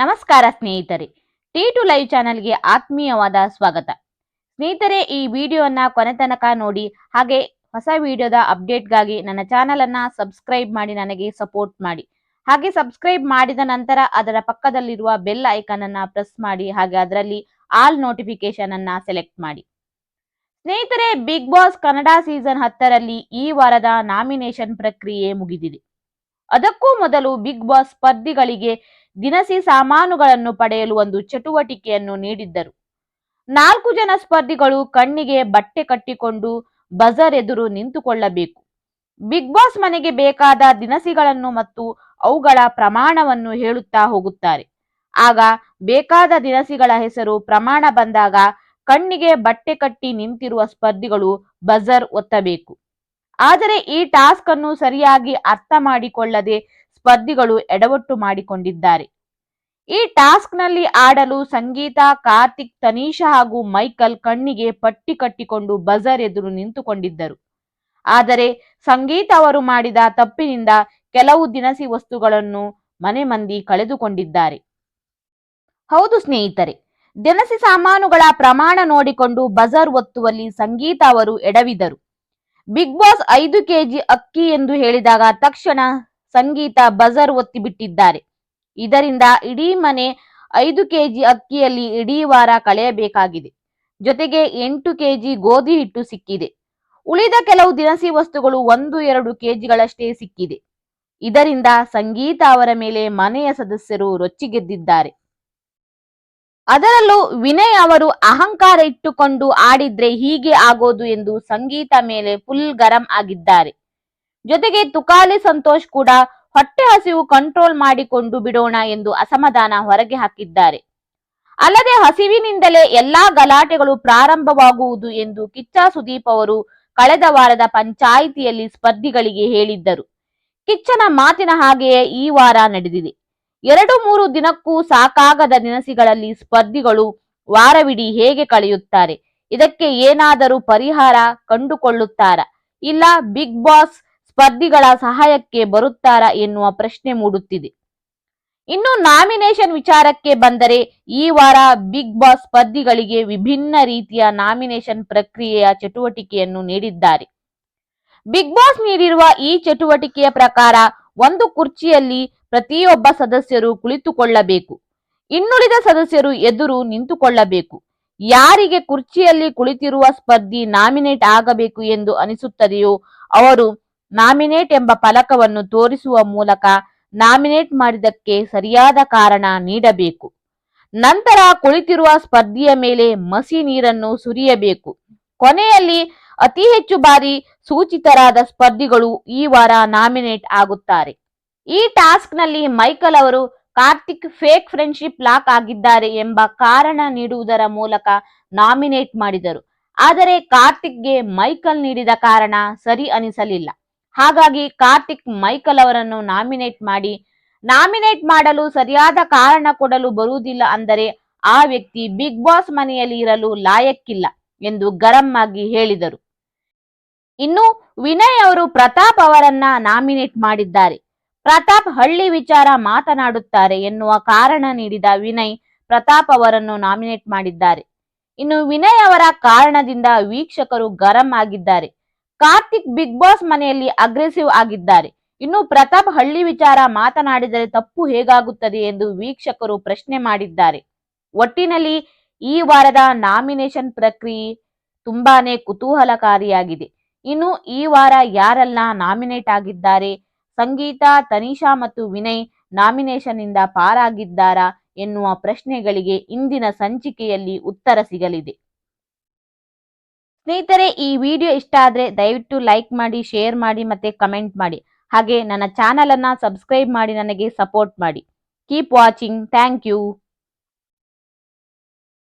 ನಮಸ್ಕಾರ ಸ್ನೇಹಿತರೆ. T to live ಚಾನಲ್ಗೆ ಆತ್ಮೀಯವಾದ ಸ್ವಾಗತ. ಸ್ನೇಹಿತರೆ, ಈ ವಿಡಿಯೋನ ಕೊನೆ ತನಕ ನೋಡಿ, ಹಾಗೆ ಹೊಸ ವಿಡಿಯೋದ ಅಪ್ಡೇಟ್ಗಾಗಿ ನನ್ನ ಚಾನಲ್ ಅನ್ನ ಸಬ್ಸ್ಕ್ರೈಬ್ ಮಾಡಿ, ನನಗೆ ಸಪೋರ್ಟ್ ಮಾಡಿ. ಹಾಗೆ ಸಬ್ಸ್ಕ್ರೈಬ್ ಮಾಡಿದ ನಂತರ ಅದರ ಪಕ್ಕದಲ್ಲಿರುವ ಬೆಲ್ ಐಕಾನ್ ಅನ್ನ ಪ್ರೆಸ್ ಮಾಡಿ, ಹಾಗೆ ಅದರಲ್ಲಿ ಆಲ್ ನೋಟಿಫಿಕೇಶನ್ ಅನ್ನ ಸೆಲೆಕ್ಟ್ ಮಾಡಿ. ಸ್ನೇಹಿತರೆ ಬಿಗ್ ಬಾಸ್ ಕನ್ನಡ ಸೀಸನ್ ಹತ್ತರಲ್ಲಿ ಈ ವಾರದ ನಾಮಿನೇಷನ್ ಪ್ರಕ್ರಿಯೆ ಮುಗಿದಿದೆ. ಅದಕ್ಕೂ ಮೊದಲು ಬಿಗ್ ಬಾಸ್ ಸ್ಪರ್ಧಿಗಳಿಗೆ ದಿನಸಿ ಸಾಮಾನುಗಳನ್ನು ಪಡೆಯಲು ಒಂದು ಚಟುವಟಿಕೆಯನ್ನು ನೀಡಿದ್ದರು. ನಾಲ್ಕು ಜನ ಸ್ಪರ್ಧಿಗಳು ಕಣ್ಣಿಗೆ ಬಟ್ಟೆ ಕಟ್ಟಿಕೊಂಡು ಬಜರ್ ಎದುರು ನಿಂತುಕೊಳ್ಳಬೇಕು. ಬಿಗ್ ಬಾಸ್ ಮನೆಗೆ ಬೇಕಾದ ದಿನಸಿಗಳನ್ನು ಮತ್ತು ಅವುಗಳ ಪ್ರಮಾಣವನ್ನು ಹೇಳುತ್ತಾ ಹೋಗುತ್ತಾರೆ. ಆಗ ಬೇಕಾದ ದಿನಸಿಗಳ ಹೆಸರು ಪ್ರಮಾಣ ಬಂದಾಗ ಕಣ್ಣಿಗೆ ಬಟ್ಟೆ ಕಟ್ಟಿ ನಿಂತಿರುವ ಸ್ಪರ್ಧಿಗಳು ಬಜರ್ ಒತ್ತಬೇಕು. ಆದರೆ ಈ ಟಾಸ್ಕ್ ಅನ್ನು ಸರಿಯಾಗಿ ಅರ್ಥ ಮಾಡಿಕೊಳ್ಳದೆ ಸ್ಪರ್ಧಿಗಳು ಎಡವಟ್ಟು ಮಾಡಿಕೊಂಡಿದ್ದಾರೆ. ಈ ಟಾಸ್ಕ್ನಲ್ಲಿ ಆಡಲು ಸಂಗೀತ, ಕಾರ್ತಿಕ್, ತನಿಷಾ ಹಾಗೂ ಮೈಕಲ್ ಕಣ್ಣಿಗೆ ಪಟ್ಟಿ ಕಟ್ಟಿಕೊಂಡು ಬಜರ್ ಎದುರು ನಿಂತುಕೊಂಡಿದ್ದರು. ಆದರೆ ಸಂಗೀತ ಅವರು ಮಾಡಿದ ತಪ್ಪಿನಿಂದ ಕೆಲವು ದಿನಸಿ ವಸ್ತುಗಳನ್ನು ಮನೆ ಮಂದಿ ಕಳೆದುಕೊಂಡಿದ್ದಾರೆ. ಹೌದು ಸ್ನೇಹಿತರೆ, ದಿನಸಿ ಸಾಮಾನುಗಳ ಪ್ರಮಾಣ ನೋಡಿಕೊಂಡು ಬಜರ್ ಒತ್ತುವಲ್ಲಿ ಸಂಗೀತ ಅವರು ಎಡವಿದರು. ಬಿಗ್ ಬಾಸ್ ಐದು ಕೆಜಿ ಅಕ್ಕಿ ಎಂದು ಹೇಳಿದಾಗ ತಕ್ಷಣ ಸಂಗೀತ ಬಜರ್ ಒತ್ತಿ ಬಿಟ್ಟಿದ್ದಾರೆ ಇದರಿಂದ ಇಡೀ ಮನೆ ಐದು ಕೆಜಿ ಅಕ್ಕಿಯಲ್ಲಿ ಇಡೀ ವಾರ ಕಳೆಯಬೇಕಾಗಿದೆ. ಜೊತೆಗೆ ಎಂಟು ಕೆಜಿ ಗೋಧಿ ಹಿಟ್ಟು ಸಿಕ್ಕಿದೆ. ಉಳಿದ ಕೆಲವು ದಿನಸಿ ವಸ್ತುಗಳು ಒಂದು ಎರಡು ಕೆಜಿಗಳಷ್ಟೇ ಸಿಕ್ಕಿದೆ. ಇದರಿಂದ ಸಂಗೀತ ಅವರ ಮೇಲೆ ಮನೆಯ ಸದಸ್ಯರು ರೊಚ್ಚಿಗೆದ್ದಿದ್ದಾರೆ. ಅದರಲ್ಲೂ ವಿನಯ್ ಅವರು ಅಹಂಕಾರ ಇಟ್ಟುಕೊಂಡು ಆಡಿದ್ರೆ ಹೀಗೆ ಆಗೋದು ಎಂದು ಸಂಗೀತ ಮೇಲೆ ಫುಲ್ ಗರಂ ಆಗಿದ್ದಾರೆ. ಜೊತೆಗೆ ತುಕಾಲಿ ಸಂತೋಷ್ ಕೂಡ ಹೊಟ್ಟೆ ಹಸಿವು ಕಂಟ್ರೋಲ್ ಮಾಡಿಕೊಂಡು ಬಿಡೋಣ ಎಂದು ಅಸಮಾಧಾನ ಹೊರಗೆ ಹಾಕಿದ್ದಾರೆ. ಅಲ್ಲದೆ ಹಸಿವಿನಿಂದಲೇ ಎಲ್ಲಾ ಗಲಾಟೆಗಳು ಪ್ರಾರಂಭವಾಗುವುದು ಎಂದು ಕಿಚ್ಚ ಸುದೀಪ್ ಅವರು ಕಳೆದ ವಾರದ ಪಂಚಾಯಿತಿಯಲ್ಲಿ ಸ್ಪರ್ಧಿಗಳಿಗೆ ಹೇಳಿದ್ದರು. ಕಿಚ್ಚನ ಮಾತಿನ ಹಾಗೆಯೇ ಈ ವಾರ ನಡೆದಿದೆ. ಎರಡು ಮೂರು ದಿನಕ್ಕೂ ಸಾಕಾಗದ ದಿನಸಿಗಳಲ್ಲಿ ಸ್ಪರ್ಧಿಗಳು ವಾರವಿಡೀ ಹೇಗೆ ಕಳೆಯುತ್ತಾರೆ? ಇದಕ್ಕೆ ಏನಾದರೂ ಪರಿಹಾರ ಕಂಡುಕೊಳ್ಳುತ್ತಾರಾ? ಇಲ್ಲ ಬಿಗ್ ಬಾಸ್ ಸ್ಪರ್ಧಿಗಳ ಸಹಾಯಕ್ಕೆ ಬರುತ್ತಾರಾ ಎನ್ನುವ ಪ್ರಶ್ನೆ ಮೂಡುತ್ತಿದೆ. ಇನ್ನು ನಾಮಿನೇಷನ್ ವಿಚಾರಕ್ಕೆ ಬಂದರೆ ಈ ವಾರ ಬಿಗ್ ಬಾಸ್ ಸ್ಪರ್ಧಿಗಳಿಗೆ ವಿಭಿನ್ನ ರೀತಿಯ ನಾಮಿನೇಷನ್ ಪ್ರಕ್ರಿಯೆಯ ಚಟುವಟಿಕೆಯನ್ನು ನೀಡಿದ್ದಾರೆ. ಬಿಗ್ ಬಾಸ್ ನೀಡಿರುವ ಈ ಚಟುವಟಿಕೆಯ ಪ್ರಕಾರ ಒಂದು ಕುರ್ಚಿಯಲ್ಲಿ ಪ್ರತಿಯೊಬ್ಬ ಸದಸ್ಯರು ಕುಳಿತುಕೊಳ್ಳಬೇಕು. ಇನ್ನುಳಿದ ಸದಸ್ಯರು ಎದುರು ನಿಂತುಕೊಳ್ಳಬೇಕು. ಯಾರಿಗೆ ಕುರ್ಚಿಯಲ್ಲಿ ಕುಳಿತಿರುವ ಸ್ಪರ್ಧಿ ನಾಮಿನೇಟ್ ಆಗಬೇಕು ಎಂದು ಅನಿಸುತ್ತದೆಯೋ ಅವರು ನಾಮಿನೇಟ್ ಎಂಬ ಫಲಕವನ್ನು ತೋರಿಸುವ ಮೂಲಕ ನಾಮಿನೇಟ್ ಮಾಡಿದಕ್ಕೆ ಸರಿಯಾದ ಕಾರಣ ನೀಡಬೇಕು. ನಂತರ ಕುಳಿತಿರುವ ಸ್ಪರ್ಧಿಯ ಮೇಲೆ ಮಸಿ ನೀರನ್ನು ಸುರಿಯಬೇಕು. ಕೊನೆಯಲ್ಲಿ ಅತಿ ಹೆಚ್ಚು ಬಾರಿ ಸೂಚಿತರಾದ ಸ್ಪರ್ಧಿಗಳು ಈ ವಾರ ನಾಮಿನೇಟ್ ಆಗುತ್ತಾರೆ. ಈ ಟಾಸ್ಕ್ನಲ್ಲಿ ಮೈಕಲ್ ಅವರು ಕಾರ್ತಿಕ್ ಫೇಕ್ ಫ್ರೆಂಡ್ಶಿಪ್ ಲಾಕ್ ಆಗಿದ್ದಾರೆ ಎಂಬ ಕಾರಣ ನೀಡುವುದರ ಮೂಲಕ ನಾಮಿನೇಟ್ ಮಾಡಿದರು. ಆದರೆ ಕಾರ್ತಿಕ್ಗೆ ಮೈಕಲ್ ನೀಡಿದ ಕಾರಣ ಸರಿ ಅನಿಸಲಿಲ್ಲ. ಹಾಗಾಗಿ ಕಾರ್ತಿಕ್ ಮೈಕಲ್ ಅವರನ್ನು ನಾಮಿನೇಟ್ ಮಾಡಿ, ನಾಮಿನೇಟ್ ಮಾಡಲು ಸರಿಯಾದ ಕಾರಣ ಕೊಡಲು ಬರುವುದಿಲ್ಲ ಅಂದರೆ ಆ ವ್ಯಕ್ತಿ ಬಿಗ್ ಬಾಸ್ ಮನೆಯಲ್ಲಿ ಇರಲು ಲಾಯಕ್ಕಿಲ್ಲ ಎಂದು ಗರಂ ಆಗಿ ಹೇಳಿದರು. ಇನ್ನು ವಿನಯ್ ಅವರು ಪ್ರತಾಪ್ ಅವರನ್ನ ನಾಮಿನೇಟ್ ಮಾಡಿದ್ದಾರೆ. ಪ್ರತಾಪ್ ಹಳ್ಳಿ ವಿಚಾರ ಮಾತನಾಡುತ್ತಾರೆ ಎನ್ನುವ ಕಾರಣ ನೀಡಿದ ವಿನಯ್ ಪ್ರತಾಪ್ ಅವರನ್ನು ನಾಮಿನೇಟ್ ಮಾಡಿದ್ದಾರೆ. ಇನ್ನು ವಿನಯ್ ಅವರ ಕಾರಣದಿಂದ ವೀಕ್ಷಕರು ಗರಂ ಆಗಿದ್ದಾರೆ. ಕಾರ್ತಿಕ್ ಬಿಗ್ ಬಾಸ್ ಮನೆಯಲ್ಲಿ ಅಗ್ರೆಸಿವ್ ಆಗಿದ್ದಾರೆ. ಇನ್ನು ಪ್ರತಾಪ್ ಹಳ್ಳಿ ವಿಚಾರ ಮಾತನಾಡಿದರೆ ತಪ್ಪು ಹೇಗಾಗುತ್ತದೆ ಎಂದು ವೀಕ್ಷಕರು ಪ್ರಶ್ನೆ ಮಾಡಿದ್ದಾರೆ. ಒಟ್ಟಿನಲ್ಲಿ ಈ ವಾರದ ನಾಮಿನೇಷನ್ ಪ್ರಕ್ರಿಯೆ ತುಂಬಾನೇ ಕುತೂಹಲಕಾರಿಯಾಗಿದೆ. ಇನ್ನು ಈ ವಾರ ಯಾರೆಲ್ಲ ನಾಮಿನೇಟ್ ಆಗಿದ್ದಾರೆ? ಸಂಗೀತ, ತನಿಷಾ ಮತ್ತು ವಿನಯ್ ನಾಮಿನೇಷನ್ ಇಂದ ಪಾರಾಗಿದ್ದಾರಾ ಎನ್ನುವ ಪ್ರಶ್ನೆಗಳಿಗೆ ಇಂದಿನ ಸಂಚಿಕೆಯಲ್ಲಿ ಉತ್ತರ ಸಿಗಲಿದೆ. ಸ್ನೇಹಿತರೆ, ಈ ವಿಡಿಯೋ ಇಷ್ಟ ಆದ್ರೆ ದಯವಿಟ್ಟು ಲೈಕ್ ಮಾಡಿ, ಶೇರ್ ಮಾಡಿ ಮತ್ತೆ ಕಮೆಂಟ್ ಮಾಡಿ. ಹಾಗೆ ನನ್ನ ಚಾನಲ್ ಅನ್ನ ಸಬ್ಸ್ಕ್ರೈಬ್ ಮಾಡಿ, ನನಗೆ ಸಪೋರ್ಟ್ ಮಾಡಿ. Keep watching. Thank you.